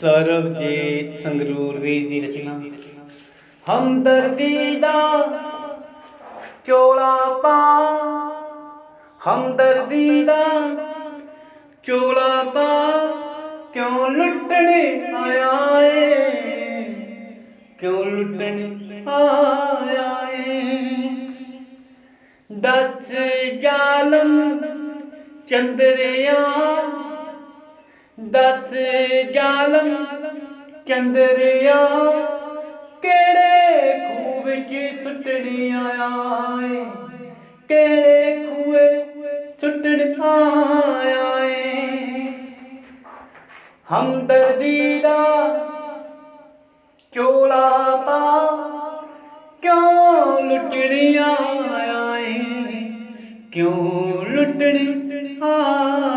ਸਰਬਜੀਤ ਸੰਗਰੂਰ ਦੀ ਰਚਨਾ। ਹਮਦਰਦੀ ਦਾ ਚੋਲਾ ਪਾ। ਹਮਦਰਦੀ ਦਾ ਚੋਲਾ ਪਾ। ਕਿਉਂ ਲੁੱਟਣੇ ਆਇਆ ਏ? ਕਿਉਂ ਲੁੱਟਣੇ ਆਇਆ ਏ? ਦਸ ਜਾਲਮ ਚੰਦਰਿਆ ਦਸ ਜਾਲਮ ਚੰਦਰਿਆ ਕਿਹੜੇ ਖੂਹ ਵਿੱਚ ਸੁੱਟਣੀ ਆਇਆ ਕਿਹੜੇ ਖੂਏ ਸੁੱਟਣ ਆਇਆ ਹਮਦਰਦੀ ਦਾ ਚੋਲਾ ਪਾ, ਕਿਉਂ ਲੁੱਟਣੀ ਆਇਆ ਕਿਉਂ ਲੁੱਟਣੀ ਆਇਆ